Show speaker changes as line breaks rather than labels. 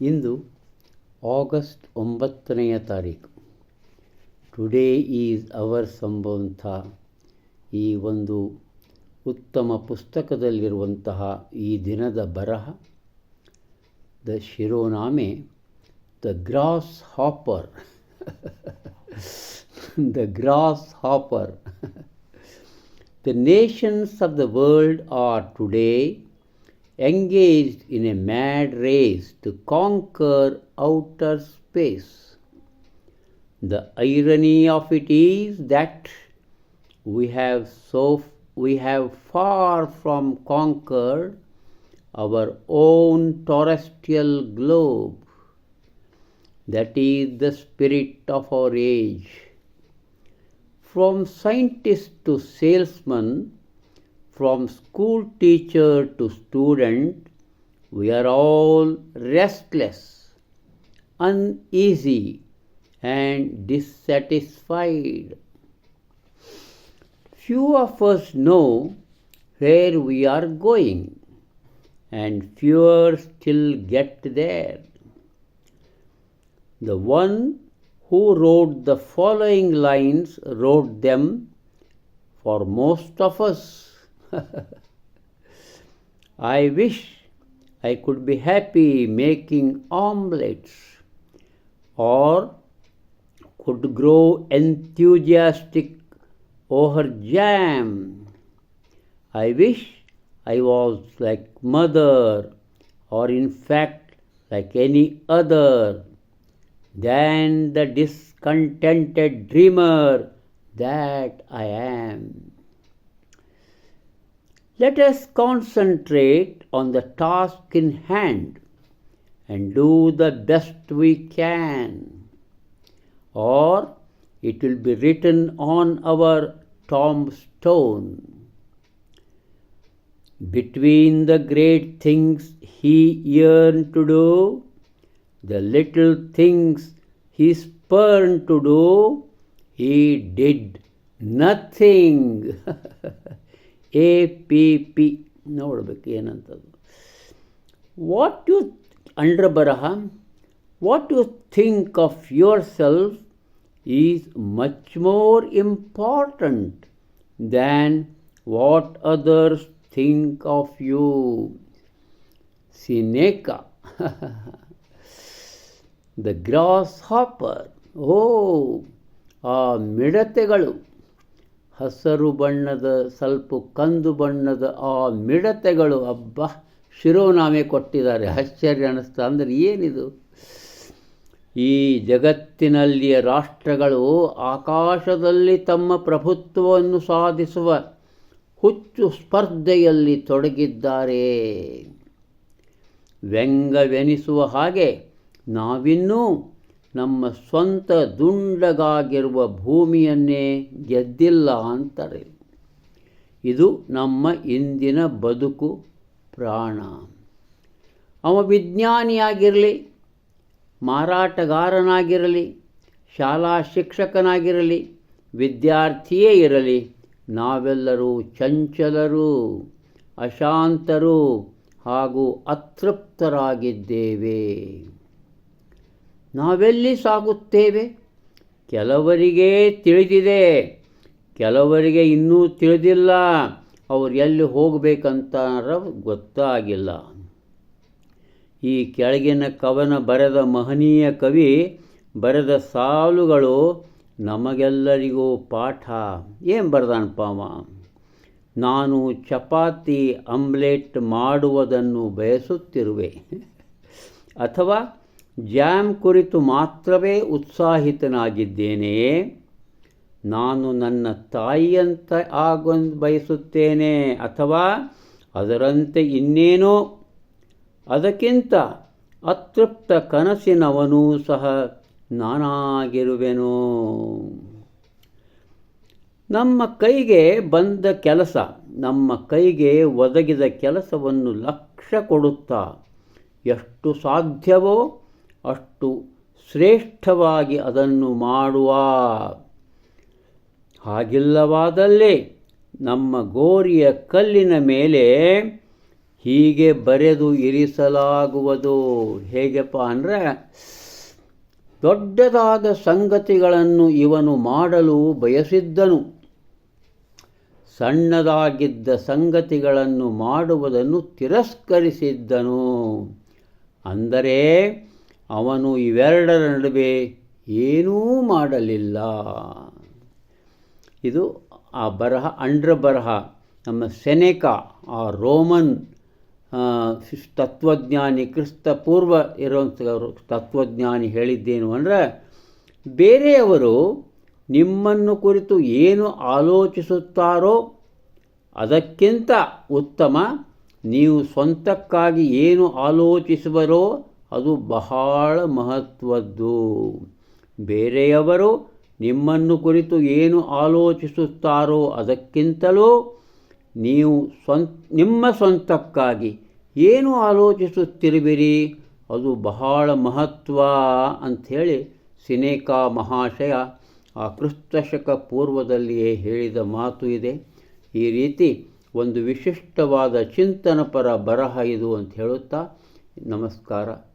ಇಂದು August ಒಂಬತ್ತನೆಯ ತಾರೀಕು. Today is our ಸಂಬಂಧ ಈ ಒಂದು ಉತ್ತಮ ಪುಸ್ತಕದಲ್ಲಿರುವಂತಹ ಈ ದಿನದ ಬರಹ the ಶಿರೋನಾಮೆ the grasshopper the grasshopper. the nations of the world are today engaged in a mad race to conquer outer space. The irony of it is that we have so we have far from conquered our own terrestrial globe. That is the spirit of our age. From scientist to salesman, from school teacher to student, we are all restless, uneasy, and dissatisfied. Few of us know where we are going, and fewer still get there. The one who wrote the following lines wrote them for most of us. I wish I could be happy making omelets or could grow enthusiastic over jam. I wish I was like mother or in fact like any other than the discontented dreamer that I am. Let us concentrate on the task in hand and do the best we can, or it will be written on our tombstone. Between the great things he yearned to do, the little things he spurned to do, he did nothing. A P P ನೋಡಬೇಕು ಏನಂತದ್ದು what you ಅಂಡ್ರ ಬರಹ what you think of yourself is much more important than what others think of you ಸಿನೇಕ The grasshopper ಓ, ಆ ಮಿಡತೆಗಳು. ಹಸರು ಬಣ್ಣದ, ಸ್ವಲ್ಪ ಕಂದು ಬಣ್ಣದ ಆ ಮಿಡತೆಗಳು. ಹಬ್ಬ ಶಿರೋನಾಮೆ ಕೊಟ್ಟಿದ್ದಾರೆ. ಆಶ್ಚರ್ಯ ಅನ್ನಿಸ್ತಾ ಅಂದರೆ ಏನಿದು? ಈ ಜಗತ್ತಿನಲ್ಲಿಯ ರಾಷ್ಟ್ರಗಳು ಆಕಾಶದಲ್ಲಿ ತಮ್ಮ ಪ್ರಭುತ್ವವನ್ನು ಸಾಧಿಸುವ ಹುಚ್ಚು ಸ್ಪರ್ಧೆಯಲ್ಲಿ ತೊಡಗಿದ್ದಾರೆ. ವ್ಯಂಗವೆನಿಸುವ ಹಾಗೆ ನಾವಿನ್ನೂ ನಮ್ಮ ಸ್ವಂತ ದುಂಡಗಾಗಿರುವ ಭೂಮಿಯನ್ನೇ ಗೆದ್ದಿಲ್ಲ ಅಂತಾರೆ. ಇದು ನಮ್ಮ ಇಂದಿನ ಬದುಕು ಪ್ರಾಣ. ಅವ ವಿಜ್ಞಾನಿಯಾಗಿರಲಿ, ಮಾರಾಟಗಾರನಾಗಿರಲಿ, ಶಾಲಾ ಶಿಕ್ಷಕನಾಗಿರಲಿ, ವಿದ್ಯಾರ್ಥಿಯೇ ಇರಲಿ, ನಾವೆಲ್ಲರೂ ಚಂಚಲರು, ಅಶಾಂತರು ಹಾಗೂ ಅತೃಪ್ತರಾಗಿದ್ದೇವೆ. ನಾವೆಲ್ಲಿ ಸಾಗುತ್ತೇವೆ? ಕೆಲವರಿಗೆ ತಿಳಿದಿದೆ. ಕೆಲವರಿಗೆ ಇನ್ನೂ ತಿಳಿದಿಲ್ಲ. ಅವ್ರು ಎಲ್ಲಿ ಹೋಗಬೇಕಂತ ಗೊತ್ತಾಗಿಲ್ಲ. ಈ ಕೆಳಗಿನ ಕವನ ಬರೆದ ಮಹನೀಯ ಕವಿ ಬರೆದ ಸಾಲುಗಳು ನಮಗೆಲ್ಲರಿಗೂ ಪಾಠ. ಏನು ಬರ್ದಾನಪ್ಪ ಅವ ನಾನು ಚಪಾತಿ ಆಮ್ಲೆಟ್ ಮಾಡುವುದನ್ನು ಬಯಸುತ್ತಿರುವೆ. ಅಥವಾ ಜ್ಯಾಮ್ ಕುರಿತು ಮಾತ್ರವೇ ಉತ್ಸಾಹಿತನಾಗಿದ್ದೇನೆಯೇ ನಾನು ನನ್ನ ತಾಯಿಯಂತ ಆಗೊಂದು ಬಯಸುತ್ತೇನೆ ಅಥವಾ ಅದರಂತೆ ಇನ್ನೇನೋ? ಅದಕ್ಕಿಂತ ಅತೃಪ್ತ ಕನಸಿನವನೂ ಸಹ ನಾನಾಗಿರುವೆನೋ. ನಮ್ಮ ಕೈಗೆ ಬಂದ ಕೆಲಸ, ನಮ್ಮ ಕೈಗೆ ಒದಗಿದ ಕೆಲಸವನ್ನು ಲಕ್ಷ ಕೊಡುತ್ತಾ ಎಷ್ಟು ಸಾಧ್ಯವೋ ಅಷ್ಟು ಶ್ರೇಷ್ಠವಾಗಿ ಅದನ್ನು ಮಾಡುವ. ಹಾಗಿಲ್ಲವಾದಲ್ಲಿ ನಮ್ಮ ಗೋರಿಯ ಕಲ್ಲಿನ ಮೇಲೆ ಹೀಗೆ ಬರೆದು ಇರಿಸಲಾಗುವುದು. ಹೇಗಪ್ಪ ಅಂದರೆ, ದೊಡ್ಡದಾದ ಸಂಗತಿಗಳನ್ನು ಇವನು ಮಾಡಲು ಬಯಸಿದ್ದನು. ಸಣ್ಣದಾಗಿದ್ದ ಸಂಗತಿಗಳನ್ನು ಮಾಡುವುದನ್ನು ತಿರಸ್ಕರಿಸಿದ್ದನು. ಅಂದರೆ ಅವನು ಇವೆರಡರ ನಡುವೆ ಏನೂ ಮಾಡಲಿಲ್ಲ. ಇದು ಆ ಬರಹ, ಅಂಡ್ರ ಬರಹ, ನಮ್ಮ ಸೆನೆಕಾ, ಆ ರೋಮನ್ ತತ್ವಜ್ಞಾನಿ, ಕ್ರಿಸ್ತ ಪೂರ್ವ ಇರುವಂಥ ತತ್ವಜ್ಞಾನಿ ಹೇಳಿದ್ದೇನು ಅಂದರೆ, ಬೇರೆಯವರು ನಿಮ್ಮನ್ನು ಕುರಿತು ಏನು ಆಲೋಚಿಸುತ್ತಾರೋ ಅದಕ್ಕಿಂತ ಉತ್ತಮ, ನೀವು ಸ್ವಂತಕ್ಕಾಗಿ ಏನು ಆಲೋಚಿಸುವರೋ ಅದು ಬಹಳ ಮಹತ್ವದ್ದು. ಬೇರೆಯವರು ನಿಮ್ಮನ್ನು ಕುರಿತು ಏನು ಆಲೋಚಿಸುತ್ತಾರೋ ಅದಕ್ಕಿಂತಲೂ ನೀವು ಸ್ವಂತ, ನಿಮ್ಮ ಸ್ವಂತಕ್ಕಾಗಿ ಏನು ಆಲೋಚಿಸುತ್ತಿರುವಿರಿ? ಅದು ಬಹಳ ಮಹತ್ವ ಅಂಥೇಳಿ ಸಿನೇಕಾ ಮಹಾಶಯ ಆ ಕ್ರಿಸ್ತಶಕ ಪೂರ್ವದಲ್ಲಿಯೇ ಹೇಳಿದ ಮಾತು ಇದೆ. ಈ ರೀತಿ ಒಂದು ವಿಶಿಷ್ಟವಾದ ಚಿಂತನಪರ ಬರಹ ಇದು ಅಂತ ಹೇಳುತ್ತಾ ನಮಸ್ಕಾರ.